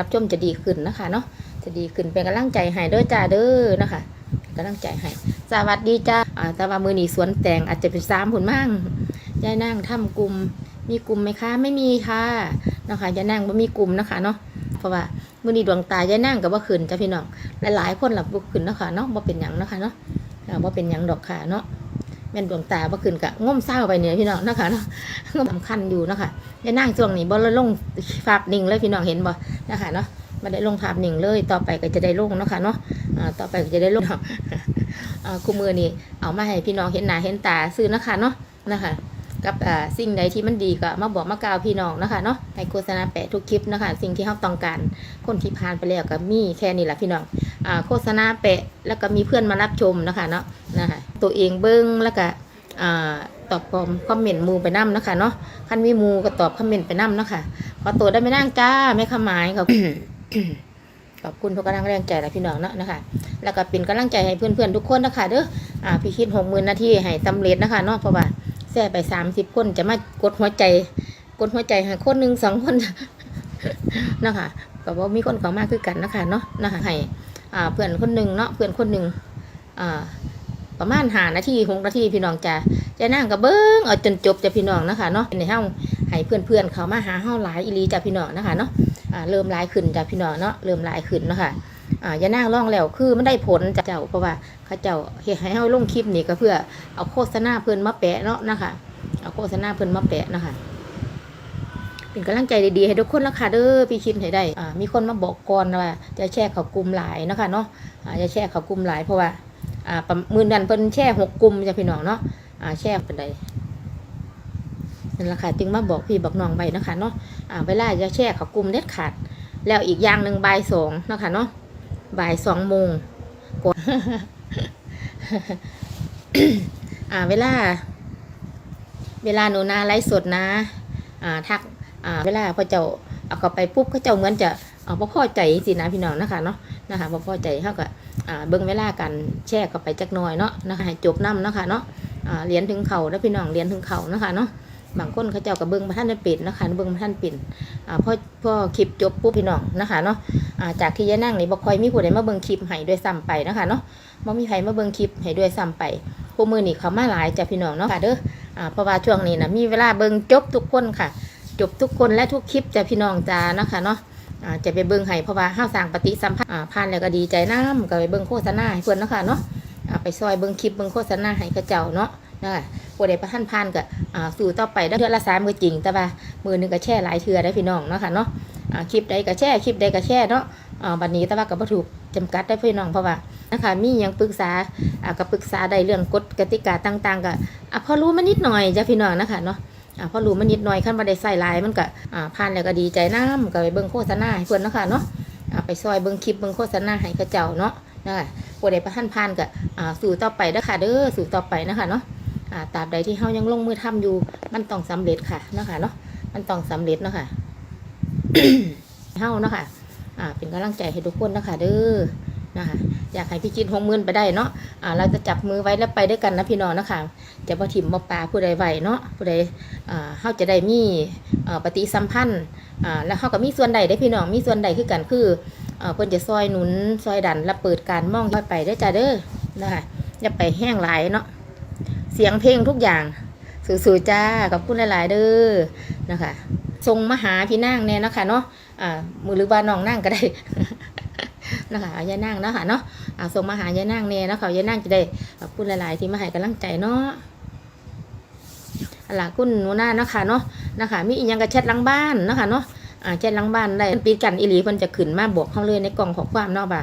รับชมจะดีขึ้นนะคะเนาะจะดีขึ้นเป็นกำลังใจให้เด้อจ้าเด้อนะคะเป็นกำลังใจให้สวัสดีจ้าอ่าแต่ว่ามือหนีสวนแตงอาจจะเป็นสามผลมั่งยายนั่งทำกลุ่มมีกลุ่มไหมคะ ไม่มีค่ะนะคะยายนั่งบ่มีกลุ่มนะคะเนาะเพราะว่ามือหนีดวงตายายนั่งกับว่าขึ้นจ้าพี่น้องหลายๆคนหลับบ่ขึ้นนะคะเนาะบ่าเป็นหยังนะคะเนาะอ่าเป็นหยังดอกค่ะเนาะ แม่นดวงตาบ่ขึ้นกะง่มเศร้าไปเนี่ยพี่น้องนะคะเนาะสำคัญอยู่นะคะยายนั่งช่วงนี้บ่ลงภาพนิ่งเลยพี่น้องเห็นบ่นะคะเนาะมาได้ลงภาพหนึ่งเลย ต่อไปก็จะได้ลงนะคะเนาะต่อไปก็จะได้ลงคู่มือนี่เอามาให้พี่น้องเห็นหน้าเห็นตาซื้อนะคะเนาะนะคะ กับสิ่งใดที่มันดีก็มาบอกมากล่าวพี่น้องนะคะเนาะให้โฆษณาแปะทุกคลิปนะคะ สิ่งที่เขาต้องการคนที่ผ่านไปแล้วก็มีแค่นี้แหละพี่น้อง โฆษณาแปะแล้วก็มีเพื่อนมารับชมนะคะเนาะนะคะตัวเองเบิ้งแล้วก็อ่าตอบคอมเมนต์มูไปนํนะคะเนาะคันมีมูก็ตอบคอมเมนต์ไปนํนะคะขอตัวได้ไม่นั่งจ้าไม่ขมายขอบขอบคุณทุกกำลังแรงใจและพี่น้องเนาะนะคะ แล้วก็เป็นกำลังใจให้เพื่อนๆทุกคนนะคะเด้ออ่าพี่คิดหกหมื่นนาทีให้ตำเร็จนะคะเนาะเพราะว่าแซ่ไปสามสิบคนจะมากดหัวใจ กดหัวใจให้คนหนึ่งสองคนนะคะก็บ่มีคนเขามากคือกันนะคะเนาะนะคะให้ อ่าเพื่อนคนหนึ่งเนาะเพื่อนคนหนึ่งอ่าประมาณหานาทีหกนาทีพี่น้องจะจะนั่งกับเบิ้งเอาจนจบจะพี่น้องนะคะเนาะในเฮาให้เพื่อนๆเขามาหาเฮาหลายอีหลีจ้ะพี่น้องนะคะเนาะอ่าเริ่มหลายขึ้นจ้ะพี่น้องเนาะเริ่มหลายขึ้นเนาะค่ะอ่าย่านั่งร่องแล้วคือมันได้ผลจากเจ้าเพราะว่าเขาเจ้าเฮ็ดให้เฮาลงคลิปนี่ก็เพื่อเอาโฆษณาเพิ่นมาแปะเนาะนะคะเอาโฆษณาเพิ่นมาแปะนะคะ เป็นกำลังใจดีๆให้ทุกคนละค่ะเด้อพี่คิดให้ได้อ่ามีคนมาบอกก่อนว่าจะแชร์เขากลุ่มหลายนะคะเนาะอ่าจะแชร์เขากลุ่มหลายเพราะว่าอ่าประมือนันเพิ่นแชร์หกกลุ่มจะพี่น้องเนาะอ่าแชร์เป็นใดนั่นแหละค่ะจึงมาบอกพี่บอกน้องไปนะคะเนาะอ่าเวลาจะแชร์เขากลุ่มเด็ดขาด แล้วอีกอย่างหนึ่งบ่ายสองนะคะเนาะบ่ายสองโมงกดอ่าเวลา เวลาหนูนาไลฟ์สดนะ อ่าทัก อ่าเวลาพอเจ้าเอาเข้าไปปุ๊บเขาเจ้าเหมือนจะเอาบ่พอใจสินะพี่น้องนะคะเนาะนะคะบ่พอใจเขาก็อ่าเบิ่งเวลากันแชร์เข้าไปจักหน่อยเนาะนะคะให้จบน้ำเนาะคะเนาะอ่าเรียนถึงเขาแล้วพี่น้องเรียนถึงเขานะคะเนาะบางคนเขาเจ้าก็เบิ่งมาท่านได้ปิดนะคะเบิ่งมาท่านปิดอ่าพอพอคลิปจบปุ๊บพี่น้องนะคะเนาะอ่าจากที่ยายนั่งนี่บ่คอยมีผู้ใดมาเบิ่งคลิปให้ด้วยซ้ำไปนะคะเนาะบ่มีใครมาเบิ่งคลิปให้ด้วยซ้ำไปพวกมือนี่เขามาหลายจ้ะพี่น้องเนาะค่ะเด้ออ่าเพราะว่าช่วงนี้นะมีเวลาเบิ่งจบทุกคนค่ะ จบทุกคนและทุกคลิปจ้ะพี่น้องจ้าเนาะค่ะเนาะจะไปเบิ่งให้เพราะว่าห้าวสางปฏิสัมพันธ์ผ่านแล้วก็ดีใจน้ำก็ไปเบิ่งโฆษณาให้เพื่อนเนาะค่ะเนาะไปซอยเบิ่งคลิปเบิ่งโฆษณาให้กระเจ้าเนาะนะคะผู้ใดประทันผ่านก็สู่ต่อไปได้เดือละสามมือจริง แต่ว่ามือหนึงก็แช่หลายเทือได้พี่น้องเนาะค่ะเนาะคลิปใดก็แช่คลิปใดก็แช่เนาะบัดนี้แต่ว่าก็บ่ถูกจำกัดได้พี่น้องเพราะว่านะคะมียังปรึกษาอ่าก็ปรึกษาได้เรื่องกฎกติกาต่าง ๆ ก็พอรู้มานิดหน่อยจ้ะพี่น้องนะคะเนาะ อ่าพอรู้มันนิดหน่อยขั้นมาได้ใส่ลายมันก็อ่าผ่านแล้วก็ดีใจน้ำก็ไปเบิ่งโฆษณาให้เพื่อนเนาะค่ะเนาะอ่าไปซอยเบิ่งคลิปเบิ่งโฆษณาให้เขาเจ้าเนาะนะคะผู้ใดประทันผ่านก็อ่าสู่ต่อไปเด้อค่ะเด้อสู่ต่อไปนะคะเนาะอ่าตราบใดที่เฮายังลงมือทำอยู่ มันต้องสำเร็จค่ะเนาะคะเนาะมันต้องสำเร็จเนาะค่ะเฮาเนาะค่ะอ่าเป็นกำลังใจให้ทุกคนนะคะเด้อนะคะ อยากให้พี่คิดหงมื่นไปได้เนาะอ่าเราจะจับมือไว้แล้วไปด้วยกันนะพี่น้องนะคะจะบ่ถิ่มบ่ปลาผู้ใดไหวเนาะผู้ใดอ่าเฮาจะได้มีอ่อปฏิสัมพันธ์อ่าแล้วเฮาก็มีส่วนใดได้พี่น้องมีส่วนใดคือกันคือเอ่อเพิ่นจะซอยหนุนซอยดันและเปิดการมองค่อยไปได้จ้าเด้อนะคะอย่าไปแห้งหลายเนาะเสียงเพลงทุกอย่างสื่อๆจ้าขอบคุณหลายๆเด้อนะคะส่งมหาพี่นางแน่เนาะคะเนาะอ่ามือหรือว่าน้องนั่งก็ได้ นะคะยายนั่งเนาะค่ะเนาะส่งมาหายายนั่งแน่เนาะค่ะยายนั่งจะได้ขอบคุณหลายๆที่มาให้กำลังใจเนาะหลักคุณหนูหน้าเนาะค่ะเนาะนะคะมีอีกยังกระแชทหลังบ้านเนาะค่ะเนาะแชทหลังบ้านได้ปิดกันอีหลีเพิ่นจะขึ้นมาบอกเขาเลยในกล่องของความเนาะว่า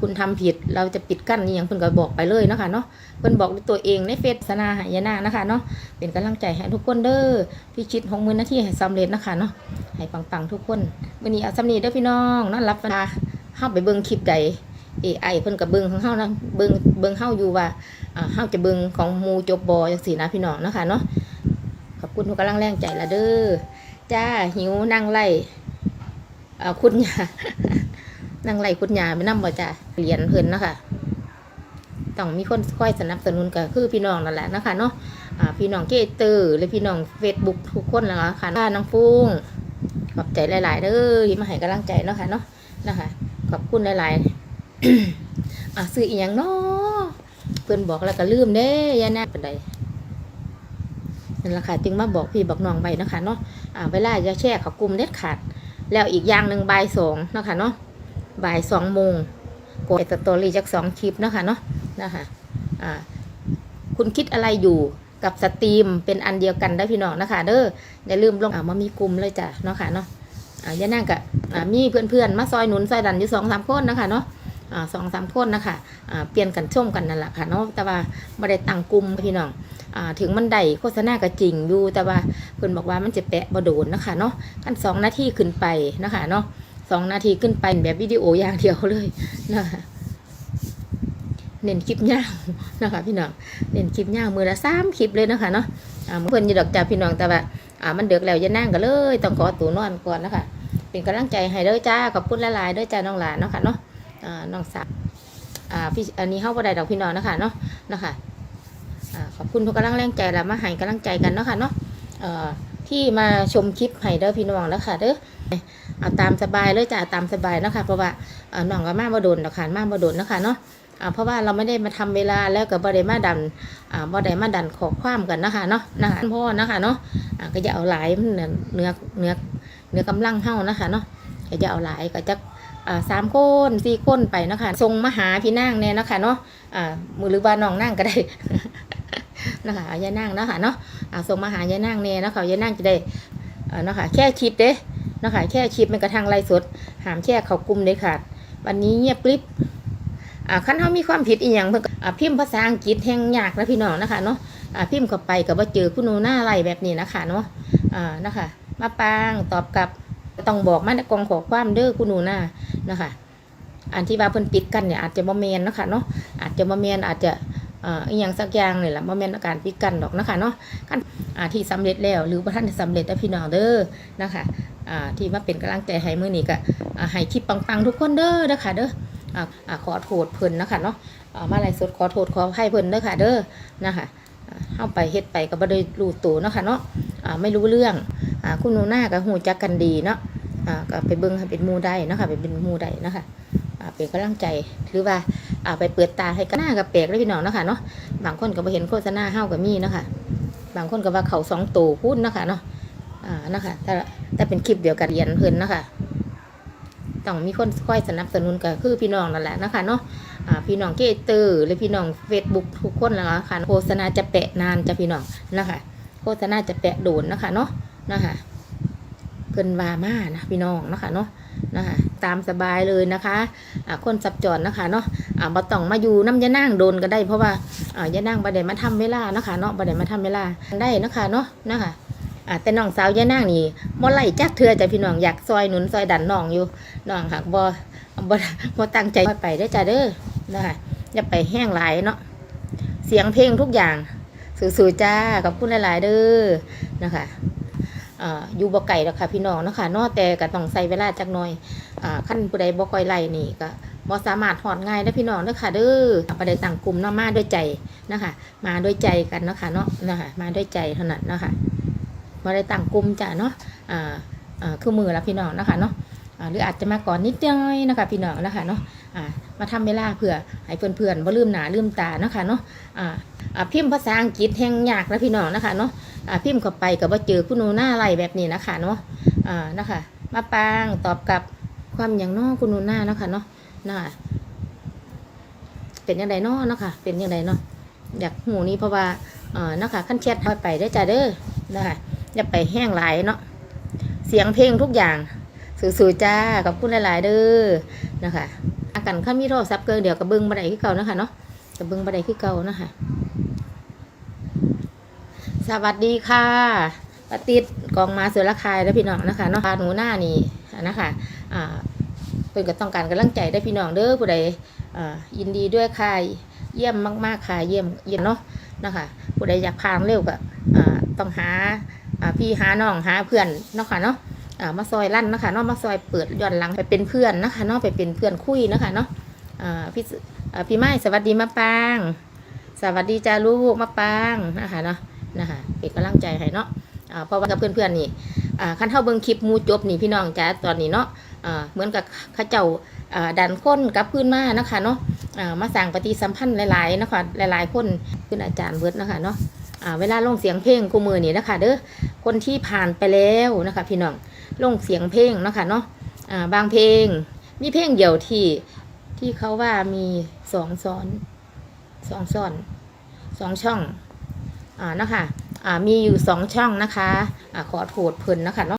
คุณทำผิดเราจะปิดกั้นนี่ยังเพิ่นก็บอกไปเลยเนาะค่ะเนาะเพิ่นบอกด้วยตัวเองในเฟซสนาหายนานะคะเนาะเป็นกำลังใจให้ทุกคนเด้อพี่ชิดหงมือหน้าที่ให้สำเร็จนะคะเนาะให้ปังๆทุกคนวันนี้เอาสำนีเด้อพี่น้องนอนรับเวลา เฮาไปเบิ่งคลิปใด AI เพิ่นก็เบิ่งของเฮานะเบิ่งเบิ่งเฮาอยู่ว่าอ่าเฮาจะเบิ่งของมูจบบอจังซี่นะพี่น้องนะคะเนาะขอบคุณทุกกำลังแรงใจละเด้อจ้าหิวนั่งไล่คุณยานั่งไล่คุณยาไปนั่งบ่จ้าเหรียญเพิ่นนะคะต้องมีคนคอยสนับสนุนก็คือพี่น้องนั่นแหละนะคะเนาะพี่น้องเกเตอร์หรือพี่น้องเฟซบุ๊กทุกคนแล้วค่ะค่ะน้องฟุ้งขอบใจหลาย ๆเด้อที่มาให้กำลังใจเนาะค่ะเนาะนะคะ ขอบคุณหลายๆอะซื้ออีหยังเนาะเพื่อนบอกแล้วก็ลืมเด้ยานาป็นไดนั่นแหละค่ะจึงมาบอกพี่บอกน้องไปนะคะเนาะอ่าเวลาจะแช่เขากลุ่มเด็ดขาด แล้วอีกอย่างหนึ่งบ่ายสองนะคะเนาะบ่ายสองโมงกดสตอรี่จากสองคลิปนะคะเนาะนะคะอ่าคุณคิดอะไรอยู่กับสตรีมเป็นอันเดียวกันได้พี่น้องนะคะ เด้ออย่าลืมลงอ่ามามีกลุ่มเลยจ้ะเนาะค่ะเนาะ อ่าย่านั่งกับมีเพื่อนๆมาซอยหนุนซอยดันอยู่สองสามคนนะคะเนาะสองสามคนนะคะอ่าเปลี่ยนกันช่มกันนั่นแหละค่ะเนาะแต่ว่าไม่ได้ตั้งกลุ่มพี่น้องอถึงมันได้โฆษณาก็จริงอยู่แต่ว่าเพื่อนบอกว่ามันจะแปะบ่โดนนะคะเนาะขั้นสองนาทีขึ้นไปนะคะเนาะสองนาทีขึ้นไปแบบวิดีโออย่างเดียวเลยนะคะเน้นคลิปยาวนะคะพี่น้องเน้นคลิปยาวมือละสามคลิปเลยนะคะเนาะอ่าเพื่อนอยีดอกจ่าพี่น้องแต่ว่าอ่ามันเดือกแล้วจะนั่งกันเลย ต้องขอตัวนอนก่อนนะคะ เป็นกำลังใจให้เด้อจ้าขอบคุณหลายๆเด้อจ้าน้องหลานเนาะค่ะเนาะน้องสาวอ่าพี่อันนี้เข้าบ่ไดดอกพี่น้องนะคะเนาะนะคะอ่าขอบคุณทุกกำลังแรงใจและมาให้กำลังใจกันเนาะค่ะเนาะที่มาชมคลิปให้เด้อพี่น้องแล้วค่ะเด้อเอาตามสบายเลยจ้าตามสบายเนาะค่ะเพราะว่าน้องก็มาบ่โดนดอกค่ะมาบ่โดนเนาะค่ะเนาะเพราะว่าเราไม่ได้มาทำเวลาแล้วก็บ่ได้มาดันอ่าบ่ได้มาดันขอความกันนะคะเนาะนะคะพ่อนะคะเนาะก็จะเอาหลายมันเนื้อเนื้อเนื้อ เนื้อกำลังเฮานะคะเนาะก็จะเอาหลายก็จะสามคนสี่คนไปนะคะทรงมหาพี่นางแน่เนะคะเนาะมือหรือว่าน้องนั่งก็ได้นะคะยายนั่งนะคะเนาะอ่าส่งมหายายนั่งแน่เนาะคะยายนั่งจะได้นะคะแค่คลิปเด้นะคะแค่คลิปมันกระทั่งไลฟ์สด หามแค่เขากลุ่มเด้ค่ะ วันนี้เงียบกริบอ่านเขามีความผิดอีหยังเพิ่นก็อ่าพิมพ์ภาษาอังกฤษแห่งยากนะพี่น้องนะคะเนาะพิมพ์เข้าไปก็บ่เจอคุณหนูหน้าไรแบบนี้นะคะเนาะนะคะ มาปางตอบกลับต้องบอกมาในกองขอความเด้อคุณหนูหน้านะคะอันที่ว่าเพิ่นปิดกันเนี่ยอาจจะบ่แม่นนะคะเนาะอาจจะบ่แม่นอาจจะอ่าอย่างสักอย่างนี่แหละบ่แม่นอาการพิกันดอกนะคะเนาะกันอาที่สำเร็จแล้วหรือว่าท่านได้สำเร็จแล้วพี่น้องเด้อนะคะอ่าที่มาเป็นกำลังใจให้มื้อนี้ก็ให้คลิปปังๆทุกคนเด้อนะคะเด้ออ่าอ่าขอโทษเพิ่นนะคะเนาะอ่ามาไลฟ์สดขอโทษขออภัยเพิ่นเด้อค่ะเด้อนะคะอ่าเฮาไปเฮ็ดไปก็บ่ได้รู้ตัวนะคะเนาะไม่รู้เรื่อง คุณหนูหน้าก็ฮู้จักกันดีเนาะอ่าก็ไปเบิ่งเป็นมูได้นะคะไปเป็นมูได้นะคะอ่าเป็นกำลังใจหรือว่าอ่าไปเปิดตาให้กันหน้ากับแปลกเลยพี่น้องนะคะเนาะบางคนก็ไปเห็นโฆษณาเฮ้ากับมีเนาะคะบางคนก็ว่าเขาสองตัวพูดเนาะคะเนาะอ่านะคะแต่แต่เป็นคลิปเดียวกันเรียนเพิ่นนะคะต้องมีคนคอยสนับสนุนก็คือพี่น้องนั่นแหละนะคะเนาะพี่น้องเกเตอร์หรือพี่น้องเฟซบุ๊กทุกคนแล้วค่ะโฆษณาจะแปะนานจะพี่น้องนะคะโฆษณาจะแปะโดนนะคะเนาะ นะคะเพิ่นว่ามานะพี่น้องเนาะคะเนาะนะคะตามสบายเลยนะคะอ่าคนสับจรนะคะเนาะอ่าบ่ต้องมาอยู่น้ำยะนางโดนก็ได้ เพราะว่าอ่ายะนางบ่ได้มาทำเวลานะคะเนาะบ่ได้มาทำเวลาได้นะคะเนาะนะคะอ่าแต่น้องสาวยะนางนี่บ่ไล่จักเทือจ้ะพี่น้องอยากซอยหนุนซอยดันน้องอยู่น้องหักบ่บ่บ่ตั้งใจไปได้จ้ะเด้อนะคะอย่าไปแห้งหลายเนาะเสียงเพลงทุกอย่างสื่อๆจ้าขอบคุณหลาย ๆ เด้อนะคะ อยู่บ่ไก่ดอกค่ะพี่น้องนะคะเนาะแต่ก็ต้องใส่เวลาจักหน่อยอขั้นผู้ใดบ่ค่อยไล่นี่ก็บ่สามารถถอดง่ายได้อพี่น้องเด้อค่ะเด้อบ่ได้ตั้งกลุ่มเนาะมาด้วยใจนะคะ มาด้วยใจกันนะค่ะเนาะนะคะมาด้วยใจเท่านั้นเนาะค่ะบ่ได้ตั้งกลุ่มจ้ะเนาะอ่าอ่าคือมือละพี่น้องนะคะเนาะหรืออาจจะมาก่อนนิดหน่อยนะคะพี่น้องนะคะเนาะมาทำเวลาเผื่อให้เพื่อนๆบ่ลืมหนาลืมตาเนาะคะเนาะพิมพ์ภาษาอังกฤษแห่งยากนะพี่น้องนะคะเนาะ อ่าพิมพ์เข้าไปก็บ่เจอคุณหนูหน้าไรแบบนี้นะคะเนาะอ่านะคะ มาปางตอบกับความอย่างน้อคุณหนูหน้านะคะเนาะนะคะเป็นยังไงเนาะเนาะค่ะเป็นยังไงเนาะอยากหูนี้เพราะว่าอ่อเนะคะขั้นแชทค่อยไปได้จ้าเด้อนะคะอย่าไปแห้งหลายเนาะเสียงเพลงทุกอย่างสื่อๆจ้าขอบคุณหลายๆเด้อนะคะอากันข้ามีโทรศัพท์เกินเดี๋ยวกระเบื้องบันไดขึ้นเก่านะคะเนาะกระเบื้องบันไดขึ้นเก่านะคะ สวัสดีค่ะปาติดกองมาเสือละคายแล้พี่น้องนะคะเนาะพาหนูหน้านี่นะคะอ่าเป็นก็ต้องการกำลังใจได้พี่น้องเด้อผู้ใดอ่ายินดีด้วยค่ะเยี่ยมมากๆค่ะเยี่ยมเยี่ยมเนาะนะคะผู้ใดอยากพางเร็วก็อ่าต้องหาอ่าพี่หาน้องหาเพื่อนเนาะค่ะเนาะอ่ามาซอยลั่นนะคะเนาะมาซอยเปิดย้อนหลังไปเป็นเพื่อนนะคะเนาะไปเป็นเพื่อนคุยนะคะเนาะอ่าพี่อ่าพี่ไม้สวัสดีมาปาง สวัสดีจ้าลูกมาปางนะคะเนาะ นะคะเป็นกำลังใจให้เนาะเพราะว่ากับเพื่อนๆนี่อ่าคันเฮาเบิ่งคลิปมูจบนี่พี่น้องจ้าตอนนี้เนาะเหมือนกับเขาเจ้าดันค้นกับขึ้นมานะคะเนาะมาสร้างปฏิสัมพันธ์หลายๆนะคะหลายๆคนขึ้นอาจารย์เบิร์ดนะคะเนาะเวลาลงเสียงเพลงกูมือนี่นะคะเด้อคนที่ผ่านไปแล้วนะคะพี่น้องลงเสียงเพลงนะคะเนาะบางเพลง มีเพลงเดียวที่ที่เขาว่ามีสองซ้อนสองซ้อนสองช่อง อ่านะคะอ่ามีอยู่สองช่องนะคะอ่าขอโทษเพิ่นนะคะเนาะ